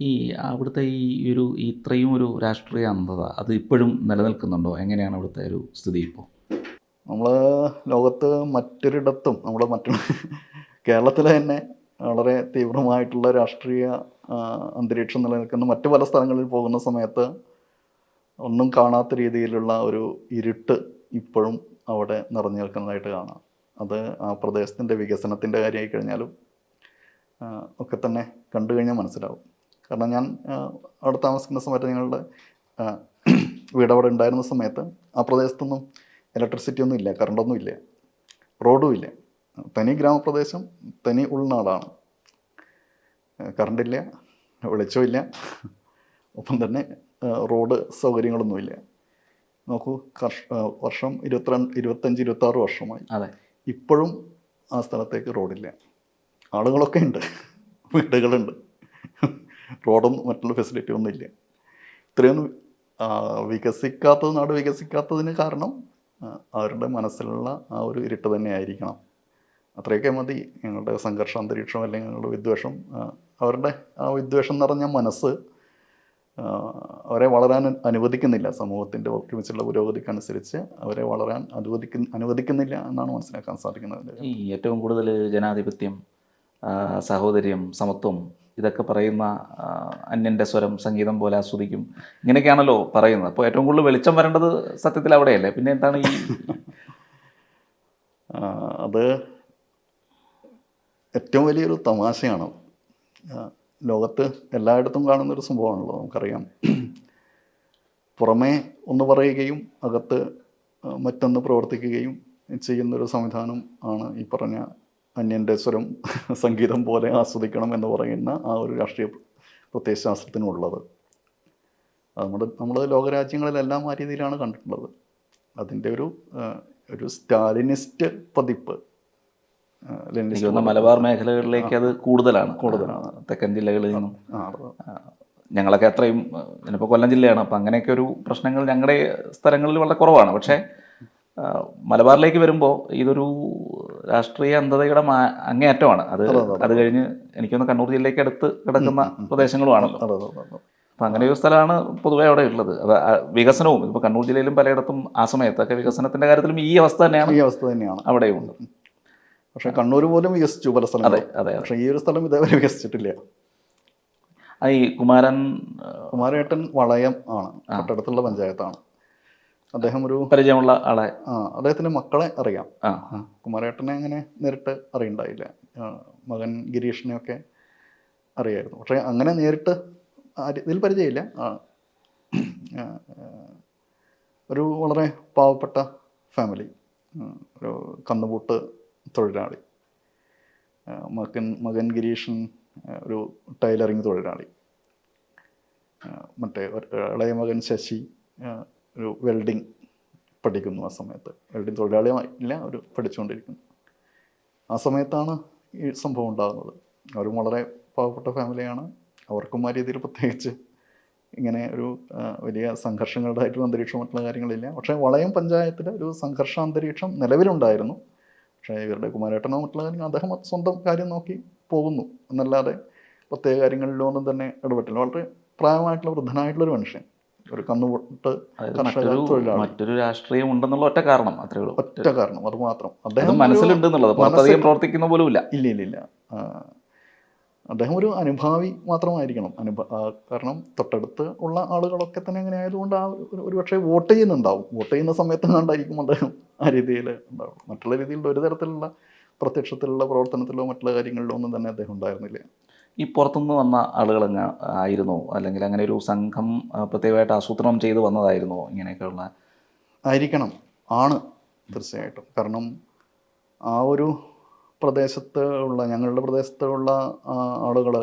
ഈ അവിടുത്തെ ഈ ഒരു ഇത്രയും ഒരു രാഷ്ട്രീയ അന്ധത അത് ഇപ്പോഴും നിലനിൽക്കുന്നുണ്ടോ? എങ്ങനെയാണ് അവിടുത്തെ ഒരു സ്ഥിതി ഇപ്പോൾ നമ്മൾ ലോകത്ത് മറ്റൊരിടത്തും നമ്മൾ മറ്റു കേരളത്തിലെ തന്നെ വളരെ തീവ്രമായിട്ടുള്ള രാഷ്ട്രീയ അന്തരീക്ഷം നിലനിൽക്കുന്ന മറ്റു പല സ്ഥലങ്ങളിൽ പോകുന്ന സമയത്ത് ഒന്നും കാണാത്ത രീതിയിലുള്ള ഒരു ഇരുട്ട് ഇപ്പോഴും അവിടെ നിറഞ്ഞു നിൽക്കുന്നതായിട്ട് കാണാം. അത് ആ പ്രദേശത്തിന്റെ വികസനത്തിന്റെ കാര്യമായി കഴിഞ്ഞാലും ഒക്കെ തന്നെ കണ്ടു കഴിഞ്ഞാൽ മനസ്സിലാവും. കാരണം ഞാൻ അവിടെ താമസിക്കുന്ന സമയത്ത് ഞങ്ങളുടെ വീട് അവിടെ ഉണ്ടായിരുന്ന സമയത്ത് ആ പ്രദേശത്തൊന്നും ഇലക്ട്രിസിറ്റി ഒന്നും ഇല്ല കറണ്ടൊന്നും ഇല്ല റോഡും ഇല്ല. തനി ഗ്രാമപ്രദേശം തനി ഉൾനാടാണ്. കറണ്ടില്ല വെളിച്ചമില്ല ഒപ്പം തന്നെ റോഡ് സൗകര്യങ്ങളൊന്നുമില്ല നോക്കൂ കർഷ വർഷം ഇരുപത്തിരണ്ട് ഇരുപത്തഞ്ച് ഇരുപത്താറ് വർഷമായി. അതെ. ഇപ്പോഴും ആ സ്ഥലത്തേക്ക് റോഡില്ല ആളുകളൊക്കെ ഉണ്ട് വീടുകളുണ്ട്. റോഡും മറ്റുള്ള ഫെസിലിറ്റി ഒന്നും ഇല്ല. ഇത്രയൊന്നും വികസിക്കാത്തത് നാട് വികസിക്കാത്തതിന് കാരണം അവരുടെ മനസ്സിലുള്ള ആ ഒരു ഇരുട്ട് തന്നെ ആയിരിക്കണം. അത്രയൊക്കെ മതി. ഞങ്ങളുടെ സംഘർഷ അന്തരീക്ഷം അല്ലെങ്കിൽ ഞങ്ങളുടെ വിദ്വേഷം അവരുടെ ആ വിദ്വേഷം നിറഞ്ഞ മനസ്സ് അവരെ വളരാൻ അനുവദിക്കുന്നില്ല. സമൂഹത്തിന്റെ ഒരുമിച്ചുള്ള പുരോഗതിക്കനുസരിച്ച് അവരെ വളരാൻ അനുവദിക്കുന്ന അനുവദിക്കുന്നില്ല എന്നാണ് മനസ്സിലാക്കാൻ സാധിക്കുന്നത്. ഈ ഏറ്റവും കൂടുതൽ ജനാധിപത്യം സഹോദര്യം സമത്വം ഇതൊക്കെ പറയുന്ന അന്യന്റെ സ്വരം സംഗീതം പോലെ ആസ്വദിക്കും. ഇങ്ങനെയൊക്കെയാണല്ലോ പറയുന്നത്. അപ്പോൾ ഏറ്റവും കൂടുതൽ വെളിച്ചം വരേണ്ടത് സത്യത്തിൽ അവിടെയല്ലേ? പിന്നെ എന്താണ് ഈ അത് ഏറ്റവും വലിയൊരു തമാശയാണ്. ലോകത്ത് എല്ലായിടത്തും കാണുന്നൊരു സംഭവമാണല്ലോ നമുക്കറിയാം. പുറമേ ഒന്ന് പറയുകയും അകത്ത് മറ്റൊന്ന് പ്രവർത്തിക്കുകയും ചെയ്യുന്നൊരു സംവിധാനം ആണ് ഈ പറഞ്ഞ അന്യന്റെ സ്വരം സംഗീതം പോലെ ആസ്വദിക്കണം എന്ന് പറയുന്ന ആ ഒരു രാഷ്ട്രീയ പ്രത്യയശാസ്ത്രത്തിനുള്ളത്. അത് നമ്മുടെ നമ്മൾ ലോകരാജ്യങ്ങളിലെല്ലാം ആ രീതിയിലാണ് കണ്ടിട്ടുള്ളത്. അതിന്റെ ഒരു ഒരു സ്റ്റാലിനിസ്റ്റ് പതിപ്പ് മലബാർ മേഖലകളിലേക്ക് അത് കൂടുതലാണ്. കൂടുതലാണ്. തെക്കൻ ജില്ലകളിൽ നിന്നും. ഞങ്ങളൊക്കെ അത്രയും ഇപ്പോൾ കൊല്ലം ജില്ലയാണ് അപ്പം അങ്ങനെയൊക്കെ ഒരു പ്രശ്നങ്ങൾ ഞങ്ങളുടെ സ്ഥലങ്ങളിൽ വളരെ കുറവാണ്. പക്ഷേ മലബാറിലേക്ക് വരുമ്പോൾ ഇതൊരു രാഷ്ട്രീയ അന്ധതയുടെ മാ- അങ്ങേയറ്റമാണ്. അത് അതെ, അതെ. അത്. കഴിഞ്ഞ് എനിക്കൊന്ന് കണ്ണൂർ ജില്ലയ്ക്ക് അടുത്ത് കിടക്കുന്ന പ്രദേശങ്ങളുമാണല്ലോ. അതെ, അതെ, അതെ, അതെ. അപ്പം അങ്ങനെ ഒരു സ്ഥലമാണ് പൊതുവെ അവിടെ ഉള്ളത്. അത് വികസനവും ഇപ്പോൾ കണ്ണൂർ ജില്ലയിലും പലയിടത്തും ആ സമയത്തൊക്കെ വികസനത്തിന്റെ കാര്യത്തിലും ഈ അവസ്ഥ തന്നെയാണ്. ഈ അവസ്ഥ തന്നെയാണ്. അവിടെയും ഉണ്ട് പക്ഷെ കണ്ണൂർ പോലും വികസിച്ചു പല അതെ സ്ഥലങ്ങളും അതെ. പക്ഷേ ഈ ഒരു സ്ഥലം ഇതേവരെ വികസിച്ചിട്ടില്ല. ഈ കുമാരൻ കുമാരേട്ടൻ വളയം ആണ്. തൊട്ടടുത്തുള്ള പഞ്ചായത്താണ്. അദ്ദേഹം ഒരു പരിചയമുള്ള ആളെ. ആ അദ്ദേഹത്തിന്റെ മക്കളെ അറിയാം. ആ. കുമാരേട്ടനെ അങ്ങനെ നേരിട്ട് അറിയണ്ടായില്ല. മകൻ ഗിരീഷിനെ ഒക്കെ അറിയായിരുന്നു. പക്ഷേ അങ്ങനെ നേരിട്ട് ഇതിൽ പരിചയമില്ല. ഒരു വളരെ പാവപ്പെട്ട ഫാമിലി. ഒരു കന്നുപൂട്ട് തൊഴിലാളി. മകൻ മകൻ ഗിരീഷൻ ഒരു ടൈലറിങ് തൊഴിലാളി. മറ്റേ ഇളയ മകൻ ശശി ഒരു വെൽഡിങ് പഠിക്കുന്നു ആ സമയത്ത്. വെൽഡിങ് തൊഴിലാളിയല്ല ഒരു പഠിച്ചുകൊണ്ടിരിക്കുന്നു. ആ സമയത്താണ് ഈ സംഭവം ഉണ്ടാകുന്നത്. അവരും വളരെ പാവപ്പെട്ട ഫാമിലിയാണ് അവർക്കും ആ രീതിയിൽ പ്രത്യേകിച്ച് ഇങ്ങനെ ഒരു വലിയ സംഘർഷങ്ങളുടേതായിട്ടുള്ള അന്തരീക്ഷം മറ്റുള്ള കാര്യങ്ങളില്ല. പക്ഷേ വളയം പഞ്ചായത്തിൽ ഒരു സംഘർഷാന്തരീക്ഷം നിലവിലുണ്ടായിരുന്നു. പക്ഷേ ഇവരുടെ കുമാരേട്ടനോ മറ്റുള്ള കാര്യങ്ങൾ അദ്ദേഹം സ്വന്തം കാര്യം നോക്കി പോകുന്നു. എന്നല്ലാതെ പ്രത്യേക കാര്യങ്ങളിലൊന്നും തന്നെ ഇടപെട്ടില്ല. വളരെ പ്രായമായിട്ടുള്ള വൃദ്ധനായിട്ടുള്ളൊരു മനുഷ്യൻ. ഒരു കന്നുപൊട്ട് മറ്റൊരു രാഷ്ട്രീയം ഉണ്ടെന്നുള്ള ഒറ്റ കാരണം അത്രേ ഉള്ളൂ. ഒറ്റ കാരണം അത് മാത്രം. അദ്ദേഹം മനസ്സിലുണ്ട് എന്നുള്ളത്. പുറത്തധികം പ്രവർത്തിക്കുന്ന പോലും ഇല്ല ഇല്ല ഇല്ല. ഇല്ല അദ്ദേഹം ഒരു അനുഭാവി മാത്രമായിരിക്കണം. അനുഭ കാരണം തൊട്ടടുത്ത് ഉള്ള ആളുകളൊക്കെ തന്നെ അങ്ങനെ ആയതുകൊണ്ട് ആ ഒരു- ഒരു പക്ഷേ വോട്ട് ചെയ്യുന്നുണ്ടാവും. വോട്ട് ചെയ്യുന്ന സമയത്ത് കണ്ടായിരിക്കും അദ്ദേഹം ആ രീതിയിൽ ഉണ്ടാവും മറ്റുള്ള രീതിയിൽ ഒരു തരത്തിലുള്ള പ്രത്യക്ഷത്തിലുള്ള പ്രവർത്തനത്തിലോ മറ്റുള്ള കാര്യങ്ങളിലോ ഒന്നും തന്നെ അദ്ദേഹം ഉണ്ടായിരുന്നില്ല. ഈ പുറത്തുനിന്ന് വന്ന ആളുകൾ ആയിരുന്നു. അല്ലെങ്കിൽ അങ്ങനെ ഒരു സംഘം പ്രത്യേകമായിട്ട് ആസൂത്രണം ചെയ്ത് വന്നതായിരുന്നോ ഇങ്ങനെയൊക്കെയുള്ള ആയിരിക്കണം. ആണ് തീർച്ചയായിട്ടും. കാരണം ആ ഒരു പ്രദേശത്ത് ഉള്ള ഞങ്ങളുടെ പ്രദേശത്ത് ഉള്ള ആളുകൾ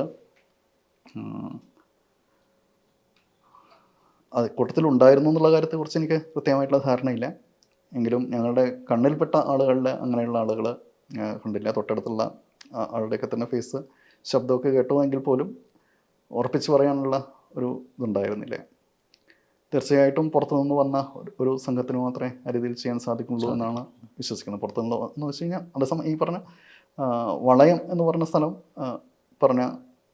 അത് കൂട്ടത്തിലുണ്ടായിരുന്നു എന്നുള്ള കാര്യത്തെക്കുറിച്ച് എനിക്ക് കൃത്യമായിട്ടുള്ള ധാരണയില്ല. എങ്കിലും ഞങ്ങളുടെ കണ്ണിൽപ്പെട്ട ആളുകളിൽ അങ്ങനെയുള്ള ആളുകൾ കണ്ടില്ല. തൊട്ടടുത്തുള്ള ആളുടെയൊക്കെ തന്നെ ഫേസ് ശബ്ദമൊക്കെ കേട്ടുവെങ്കിൽ പോലും ഉറപ്പിച്ച് പറയാനുള്ള ഒരു ഇതുണ്ടായിരുന്നില്ല. തീർച്ചയായിട്ടും പുറത്തുനിന്ന് വന്ന ഒരു- സംഘത്തിന് മാത്രമേ ആ രീതിയിൽ ചെയ്യാൻ സാധിക്കുള്ളൂ എന്നാണ് വിശ്വസിക്കുന്നത്. പുറത്തുനിന്ന് എന്ന് വെച്ച് കഴിഞ്ഞാൽ അതേസമയം ഈ പറഞ്ഞ വളയം എന്ന് പറഞ്ഞ സ്ഥലം പറഞ്ഞ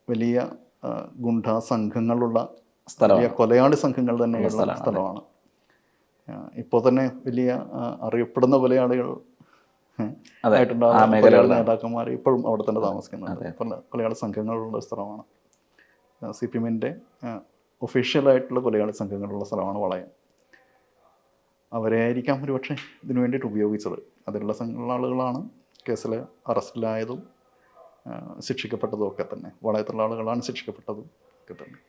വലിയ ഗുണ്ട സംഘങ്ങളുള്ള. വലിയ കൊലയാളി സംഘങ്ങൾ തന്നെയുള്ള സ്ഥലമാണ്. ഇപ്പോൾ തന്നെ വലിയ അറിയപ്പെടുന്ന കൊലയാളികൾ നേതാക്കന്മാർ ഇപ്പോഴും അവിടെ തന്നെ താമസിക്കുന്നുണ്ട്. പല കൊലയാളി സംഘങ്ങളുള്ള സ്ഥലമാണ്. സി പി എമ്മിന്റെ ഒഫീഷ്യലായിട്ടുള്ള കൊലയാളി സംഘങ്ങളുള്ള സ്ഥലമാണ് വളയം. അവരെ ആയിരിക്കാം ഒരുപക്ഷെ ഇതിനു വേണ്ടിയിട്ട് ഉപയോഗിച്ചത്. അതിലുള്ള സംഘമുള്ള ആളുകളാണ് കേസിൽ അറസ്റ്റിലായതും ശിക്ഷിക്കപ്പെട്ടതും ഒക്കെ തന്നെ. വളയത്തുള്ള ആളുകളാണ് ശിക്ഷിക്കപ്പെട്ടതും ഒക്കെ തന്നെ.